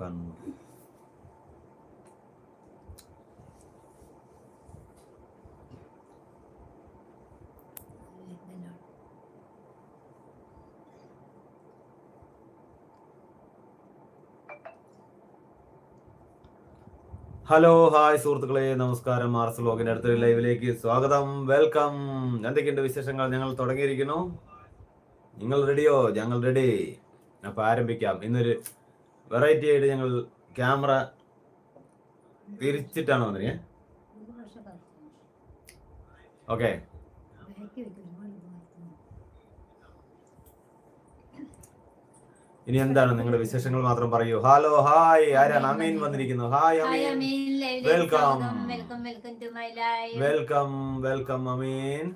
Kannur hello hi സുഹൃത്തുക്കളെ. നമസ്കാരം. Mars ബ്ലോഗിന്റെ അടുത്ത ലൈവിലേക്ക് സ്വാഗതം. വെൽക്കം. എന്തൊക്കെയുണ്ട് വിശേഷങ്ങൾ? ഞങ്ങൾ തുടങ്ങിയിരിക്കുന്നു. നിങ്ങൾ റെഡിയോ? ഞങ്ങൾ റെഡി. അപ്പൊ ആരംഭിക്കാം. ഇന്നൊരു വെറൈറ്റി ആയിട്ട് ഞങ്ങൾ ക്യാമറ തിരിച്ചിട്ടാണ് വന്നിരിക്കേ ഓക്കെ ഇനി എന്താണ് നിങ്ങളുടെ വിശേഷങ്ങൾ മാത്രം പറയൂ? ഹലോ ഹായ് ആരാണ്? അമീൻ വന്നിരിക്കുന്നു. Hi Ameen. Welcome welcome welcome Ameen.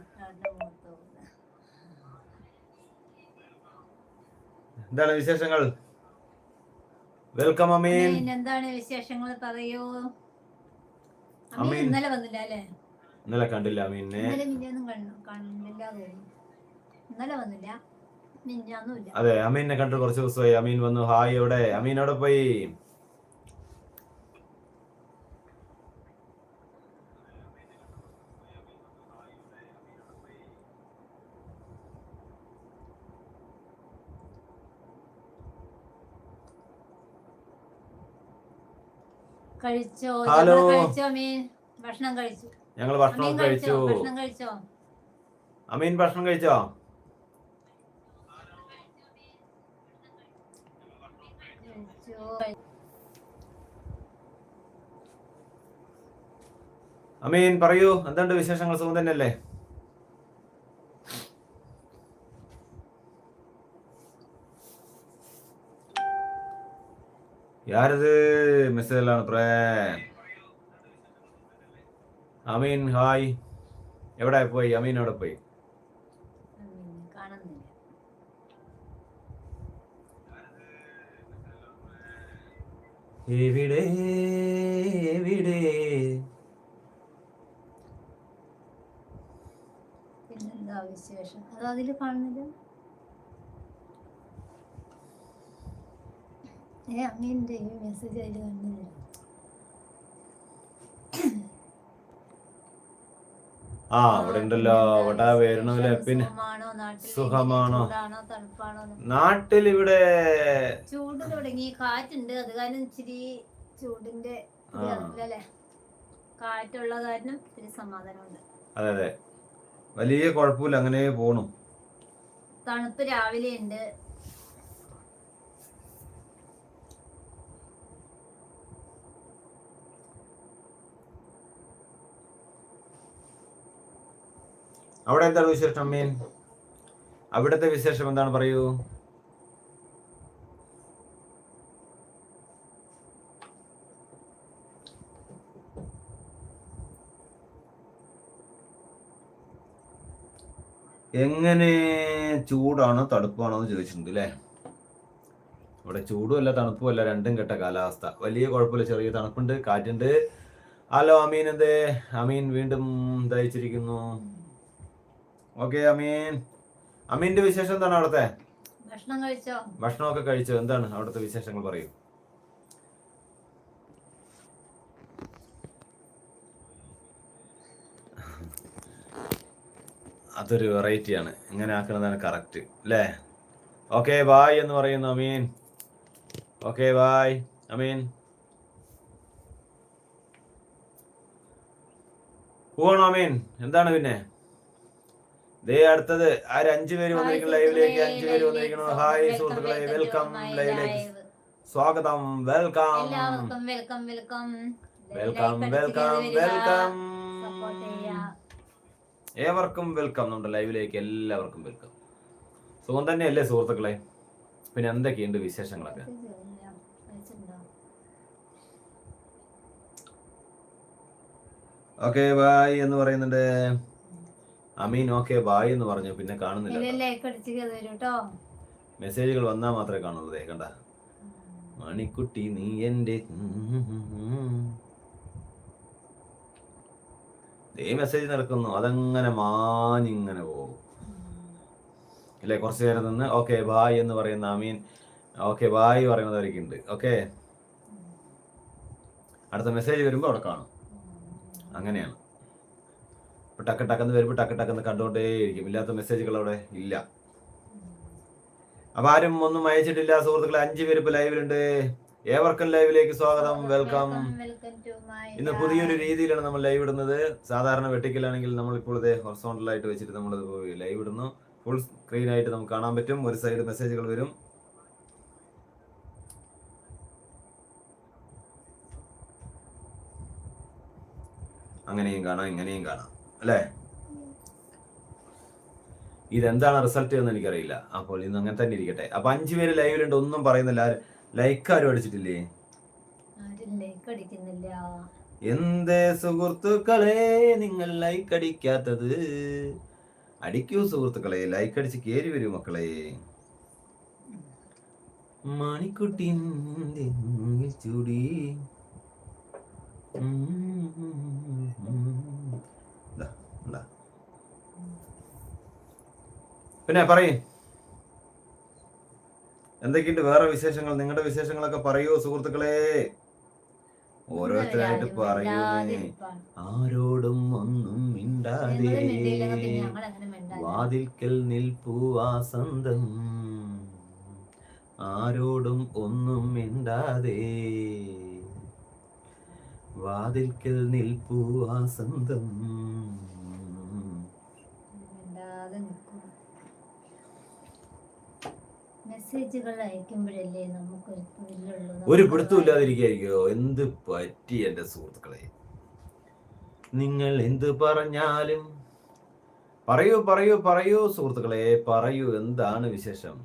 എന്താണ് വിശേഷങ്ങൾ? വെൽക്കം അമീൻ എന്താണ് വിശേഷങ്ങൾ പറയൂ? അമീൻ. ഇന്നലെ വന്നില്ല അല്ലേ? ഇന്നലെ കണ്ടില്ല അമീനെ ഇന്നലെ വന്നില്ല. അതെ അമീനെ കണ്ടു കുറച്ച് ദിവസമായി. അമീൻ വന്നു. ഹായ് എവിടെ അമീൻ എവിടെ പോയി. കഴിച്ചോ? ഹലോ. കഴിച്ചോ അമീൻ? ഭക്ഷണം കഴിച്ചു. ഞങ്ങൾ ഭക്ഷണം കഴിച്ചു? ഭക്ഷണം കഴിച്ചോ? അമീൻ ഭക്ഷണം കഴിച്ചോ? അമീൻ പറയൂ. എന്തുണ്ട് വിശേഷങ്ങൾ? സുഖം തന്നെയല്ലേ? യാരത് മെസ്സേജിലാണ് പ്രേ അമീൻ ഹായ് എവിടെ പോയി അമീൻ എവിടെ പോയി എവിടെ എവിടെ പിന്നെന്താ വിശേഷം? അത് അതിൽ കാണുന്നില്ല? ഏ അമ്മീന്റെ ഈ മെസ്സേജ് അതിൽ വന്നില്ല ആ അവിടെ ഉണ്ടല്ലോ അവിടെ വരണല്ലേ പിന്നെ സുഖമാണോ? നാട്ടിൽ ഇവിടെ ചൂട് തുടങ്ങി. കാറ്റുണ്ട്. അത് കാരണം ഇച്ചിരി ചൂടിന്റെ കാറ്റുള്ള കാരണം ഇത്തിരി സമാധാനമുണ്ട്. അതെ അതെ. വലിയ കുഴപ്പമില്ല. അങ്ങനെ പോണു. തണുപ്പ് രാവിലെ ഉണ്ട് അവിടെ എന്താണ് വിശേഷം അമ്മീൻ? അവിടുത്തെ വിശേഷം എന്താണ് പറയൂ? എങ്ങനെ ചൂടാണോ തണുപ്പാണോ എന്ന് ചോദിച്ചിട്ടുണ്ട് അല്ലേ ഇവിടെ ചൂടും അല്ല തണുപ്പും അല്ല രണ്ടും കെട്ട കാലാവസ്ഥ. വലിയ കുഴപ്പമില്ല ചെറിയ തണുപ്പുണ്ട് കാറ്റുണ്ട്. ഹലോ അമീൻ എന്തേ? അമീൻ വീണ്ടും ദയിച്ചിരിക്കുന്നു ഓക്കെ അമീൻ അമീന്റെ വിശേഷം എന്താണ് അവിടുത്തെ? ഭക്ഷണം കഴിച്ചോ? ഭക്ഷണമൊക്കെ കഴിച്ചോ? എന്താണ് അവിടുത്തെ വിശേഷങ്ങൾ പറയൂ. അതൊരു വെറൈറ്റിയാണ് ഇങ്ങനെ ആക്കുന്നതാണ് കറക്റ്റ് അല്ലേ ഓക്കെ ബായ് എന്ന് പറയുന്നു അമീൻ ഓക്കെ ബായ് അമീൻ പോകണോ അമീൻ എന്താണ് പിന്നെ? ദേ അടുത്തത് ആര് അഞ്ചു പേര് വന്നിരിക്കുന്നു ലൈവിലേക്ക് അഞ്ചു പേര് വന്നിരിക്കുന്നു. ഹായ് സുഹൃത്തുക്കളെ വെൽക്കം ലൈവിലേക്ക് സ്വാഗതം വെൽക്കം എല്ലാവർക്കും welcome welcome welcome welcome welcome ഏവർക്കും വെൽക്കം നമ്മുടെ ലൈവിലേക്ക് എല്ലാവർക്കും വെൽക്കം സുഖം തന്നെയല്ലേ സുഹൃത്തുക്കളെ? പിന്നെ എന്തൊക്കെയുണ്ട് വിശേഷങ്ങളൊക്കെ? ഓക്കെ ബായ് എന്ന് പറയുന്നുണ്ട്. അമീൻ ഓക്കെ ബായ് എന്ന് പറഞ്ഞു പിന്നെ കാണുന്നില്ല മെസ്സേജുകൾ വന്നാൽ മാത്രമേ കാണുള്ളൂ കണ്ട മണിക്കുട്ടി നീ എന്റെ ദേ മെസ്സേജ് നടക്കുന്നു അതങ്ങനെ മാഞ്ഞിങ്ങനെ പോകും. അല്ലേ കുറച്ച് നേരം നിന്ന് ഓക്കെ ബായ് എന്ന് പറയുന്ന അമീൻ ഓക്കെ ബായ് പറയുന്നവരൊക്കെ ഉണ്ട് ഓക്കെ അടുത്ത മെസ്സേജ് വരുമ്പോൾ അവിടെ കാണും. അങ്ങനെയാണ്. ഇപ്പൊ ടക്ക് ടക്കെന്ന് വരുമ്പോൾ ടക്ക് ടക്കെന്ന് കണ്ടുകൊണ്ടേ ഇരിക്കും ഇല്ലാത്ത മെസ്സേജുകൾ അവിടെ ഇല്ല. അപ്പൊ ആരും ഒന്നും അയച്ചിട്ടില്ല. സുഹൃത്തുക്കളെ അഞ്ചു പേര് ഇപ്പൊ ലൈവിലുണ്ട്. ഏവർക്കും ലൈവിലേക്ക് സ്വാഗതം. വെൽക്കം. ഇന്ന് പുതിയൊരു രീതിയിലാണ് നമ്മൾ ലൈവ് ഇടുന്നത്. സാധാരണ വെട്ടിക്കലാണെങ്കിൽ നമ്മൾ ഇപ്പോൾ ഇതേ ഹൊറിസോണ്ടലായിട്ട് വെച്ചിട്ട് നമ്മൾ ലൈവ് ഇടുന്നു. ഫുൾ സ്ക്രീൻ ആയിട്ട് നമുക്ക് കാണാൻ പറ്റും. ഒരു സൈഡ് മെസ്സേജുകൾ വരും. അങ്ങനെയും കാണാം ഇങ്ങനെയും കാണാം. അല്ലേ? ഇതെന്താണ് റിസൾട്ട് എന്ന് എനിക്കറിയില്ല. അപ്പോൾ ഇന്ന് അങ്ങനെ തന്നെ ഇരിക്കട്ടെ. അപ്പൊ അഞ്ചു പേര് ലൈവിലുണ്ട് ഒന്നും പറയുന്നില്ല. ലൈക്ക് ആരും അടിച്ചിട്ടില്ലേ? എന്തേ സുഹൃത്തുക്കളെ നിങ്ങൾ ലൈക്ക് അടിക്കാത്തത്? അടിക്കൂ സുഹൃത്തുക്കളെ ലൈക്ക് അടിച്ച് കേറി വരൂ മക്കളെ. മണിക്കുട്ടി ചൂടി. പിന്നെ പറയേ. എന്തൊക്കെയുണ്ട്? വേറെ വിശേഷങ്ങൾ? നിങ്ങളുടെ വിശേഷങ്ങളൊക്കെ പറയൂ സുഹൃത്തുക്കളെ? ഓരോരുത്തരായിട്ട് പറയൂ ആരോടും ഒന്നും മിണ്ടാതെ. വാതിൽക്കൽ നിൽപ്പൂ വാസന്തം. ആരോടും ഒന്നും മിണ്ടാതെ. വാതിൽക്കൽ നിൽപ്പൂ വാസന്തം. മെസ്സേജുകൾ അയക്കുമ്പോഴല്ലേ നമുക്കൊരു ഒരു പിടുത്തം ഇല്ലാതിരിക്കോ എന്ത് പറ്റി എന്റെ സുഹൃത്തുക്കളെ? നിങ്ങൾ എന്ത് പറഞ്ഞാലും പറയൂ പറയൂ പറയൂ സുഹൃത്തുക്കളെ പറയൂ എന്താണ് വിശേഷം?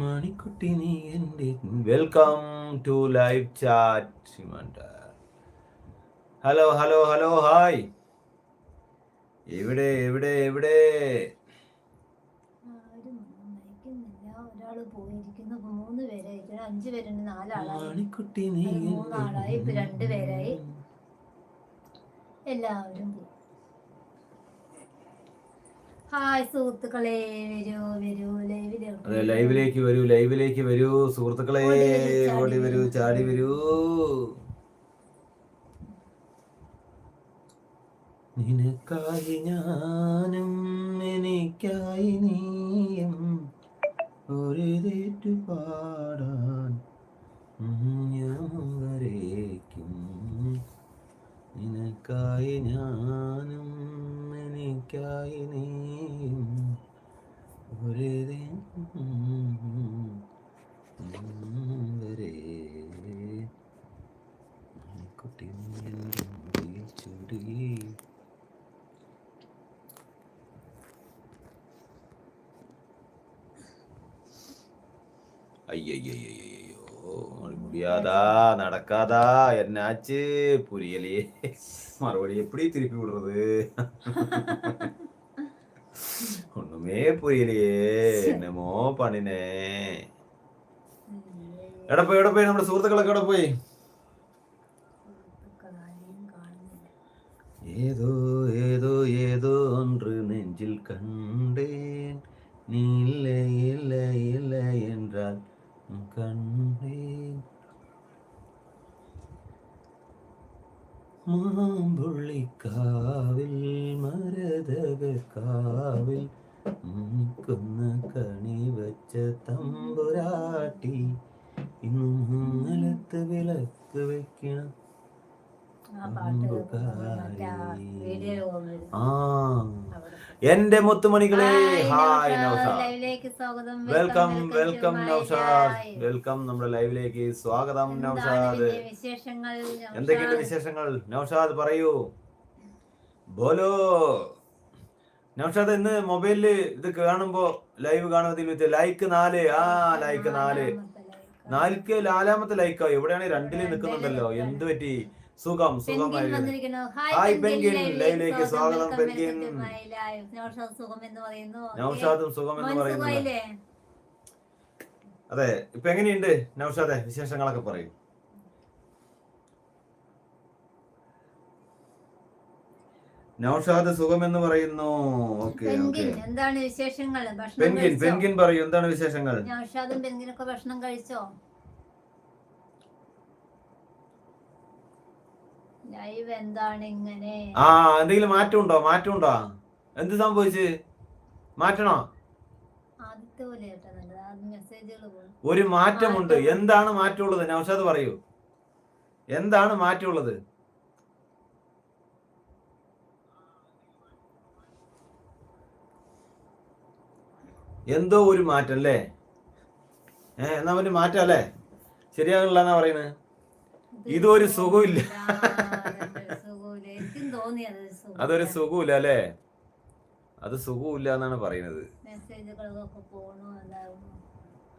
മണിക്കുട്ടി നീ എന്റെ welcome to live chat hello hello hello hi എവിടെ എവിടെ എവിടെ? മണിക്കുട്ടി നീ മൂന്നാളായി, ഇപ്പൊ രണ്ട് പേരായി. എല്ലാവരും പോയി. ഹായ് സുഹൃത്തുക്കളെ വരൂ വരൂ ലൈവിലേക്ക് അതെ ലൈവിലേക്ക് വരൂ ലൈവിലേക്ക് വരൂ സുഹൃത്തുക്കളെ ഓടി വരൂ, ചാടി വരൂ. നിനക്കായി ഞാനും എനിക്കായി നീയും ഒരു തെറ്റു പാടാൻ ഞാൻ വരേക്കും. നിനക്കായി ഞാനും എനിക്കായി നീയും ഒരു ദേ- വരെ കുട്ടി നീ എന്റെ മുടിയിൽ ചൂടി. ஐயோ முடியாதா நடக்காதா என்னாச்சு புரியலையே மறுபடியும் எப்படி திருப்பி விடுறது ஒண்ணுமே புரியலையே என்னமோ பண்ணினேன் എവിടെ പോയി എവിടെ പോയി നമ്മുടെ സുഹൃത്തുക്കളൊക്കെ എവിടെ പോയി സുഹൃത്തുക്കളാരെയും കാണുന്നില്ല ഏതോ ഏതോ ഏതോ ஒன்று நெஞ்சில் கண்டேன் ആ. എന്റെ മുത്തുമണികളെ hi Naushad. Welcome welcome Naushad. Welcome നമ്മുടെ ലൈവിലേക്ക് സ്വാഗതം നൗഷാദ്. എന്തൊക്കെയുണ്ട്? വിശേഷങ്ങൾ? നൗഷാദ് പറയൂ. ബോലോ. നൗഷാദ് ഇന്ന് മൊബൈലിൽ ഇത് കാണുമ്പോ ലൈവ് കാണുന്നതിൽ ലൈക്ക് നാല്. ആ ലൈക്ക് നാല്. നാലിക്ക് നാലാമത്തെ ലൈക്കോ എവിടെയാണ് രണ്ടിൽ നിൽക്കുന്നുണ്ടല്ലോ എന്ത് പറ്റി? സുഖം സുഖമായിരുന്നു. ഹായ് പെൻഗിൻ, ലൈവിലേക്ക് സ്വാഗതം. പെൻഗിൻ. നൗഷാദ് സുഖം എന്ന് പറയുന്നു. അതെ ഇപ്പൊ എങ്ങനെയുണ്ട് നൗഷാദെ? വിശേഷങ്ങളൊക്കെ പറയും. നൗഷാദ് സുഖം എന്ന് പറയുന്നു. ഓക്കെ എന്താണ് വിശേഷങ്ങൾ? പെൻഗിൻ പെൻഗിൻ പറയൂ. എന്താണ് വിശേഷങ്ങൾ? നൗഷാദും പെൻഗിനൊക്കെ ഭക്ഷണം കഴിച്ചോ? ലൈവ് എന്താണ് ഇങ്ങനെ? ആ എന്തെങ്കിലും മാറ്റം ഉണ്ടോ മാറ്റം ഉണ്ടോ എന്ത് സംഭവിച്ച്? മാറ്റണോ? ഒരു മാറ്റമുണ്ട്. എന്താണ് മാറ്റമുള്ളത്? നൗഷാദ് പറയൂ. എന്താണ് മാറ്റമുള്ളത്? എന്തോ ഒരു മാറ്റം അല്ലേ? ഏഹ് എന്നാ ഒരു മാറ്റം അല്ലേ? ശരിയാകണില്ല എന്നാ പറയുന്നത് ഇതൊരു സുഖമില്ല. ആ, അതൊരു സുഖമില്ല. എനിക്കും തോന്നി അതൊരു സുഖമില്ല. അല്ലേ അത് സുഖമില്ല എന്നാണ് പറയുന്നത്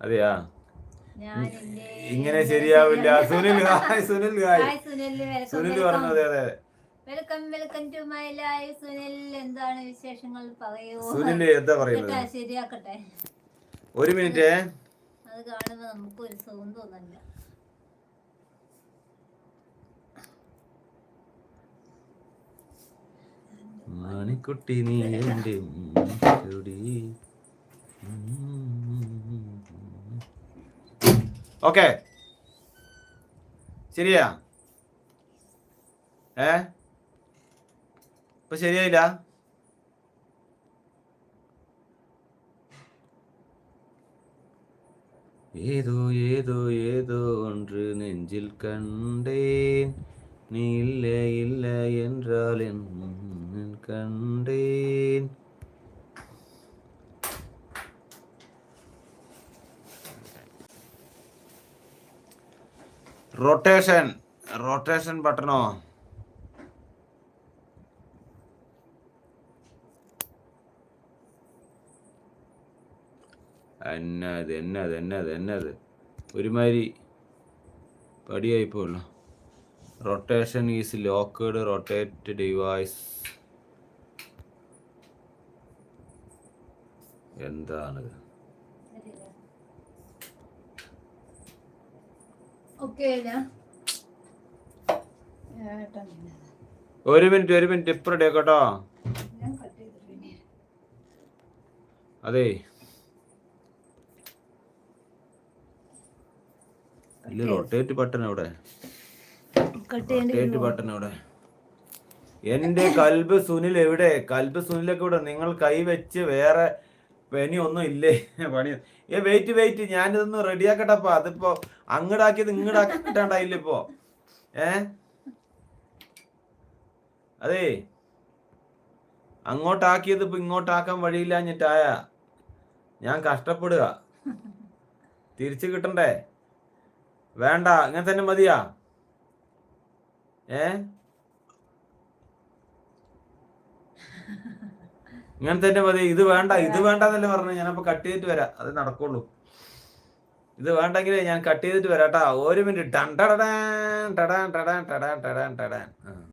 അതെയാ? ഇങ്ങനെ ശരിയാവില്ല. Sunil. Hi Sunil hi. Sunil welcome Sunil പറഞ്ഞു അതെ അതെ. Welcome welcome to my life Sunil. എന്താണ് വിശേഷങ്ങൾ? പറയൂ. സുനിൽ എന്താ പറയുന്നത്? കേട്ടാ, ശരിയാക്കട്ടെ. ഒരു മിനിറ്റ്. അത് കാണുമ്പോ നമുക്ക് ഒരു സുഖം തോന്നല്ല മണിക്കുട്ടി നീ എന്റെ ചുടി ഓക്കെ ശരിയാ ഏ ഇപ്പൊ ശരിയായില്ല ஏதோ ஏதோ ஏதோ ஒன்று நெஞ்சில் கண்டேன் நீ இல்லை இல்லை என்றால் என் முன்னில் கண்டேன் റൊട്ടേഷൻ റൊട്ടേഷൻ ബട്ടണോ എന്നത് എന്നത് എന്നത് എന്നത് ഒരുമാതിരി പടിയായിപ്പോളൂ rotation is locked rotate device എന്താണിത് ഒരു മിനിറ്റ് ഒരു മിനിറ്റ്. ഇപ്പം റെഡി ആക്കട്ടോ അതെ. അല്ല റൊട്ടേറ്റ് ബട്ടൺ എവിടെ റൊട്ടേറ്റ് ബട്ടൺ അവിടെ. എന്റെ കൽബ് സുനിൽ എവിടെ? കൽബ് സുനിലൊക്കെ ഇവിടെ നിങ്ങൾ കൈ വെച്ച് വേറെ പനി ഒന്നും ഇല്ലേ? പണി. ഏ വെയിറ്റ് വെയിറ്റ് ഞാനിതൊന്ന് റെഡിയാക്കട്ടപ്പ അതിപ്പോ അങ്ങടാക്കിയത് ഇങ്ങടാക്കിട്ടാണ്ടായില്ല ഇപ്പോ? ഏ? അതെ. അങ്ങോട്ടാക്കിയത് ഇപ്പൊ ഇങ്ങോട്ടാക്കാൻ വഴിയില്ല ഞാൻ കഷ്ടപ്പെടുക. തിരിച്ചു കിട്ടണ്ടേ? വേണ്ട. അങ്ങനെ തന്നെ മതിയാ. ഏ? ഇങ്ങനെ തന്നെ മതി. ഇത് വേണ്ട ഇത് വേണ്ടെന്നല്ലേ പറഞ്ഞു ഞാൻ ഞാനപ്പോ കട്ട് ചെയ്തിട്ട് വരാം. അത് നടക്കുള്ളൂ. ഇത് വേണ്ടെങ്കിൽ ഞാൻ കട്ട് ചെയ്തിട്ട് വരാട്ടാ ഒരു മിനിറ്റ് ടൺ ടടാൻ ടടാൻ ടടാൻ ടടാൻ ടടാൻ. ടടാൻ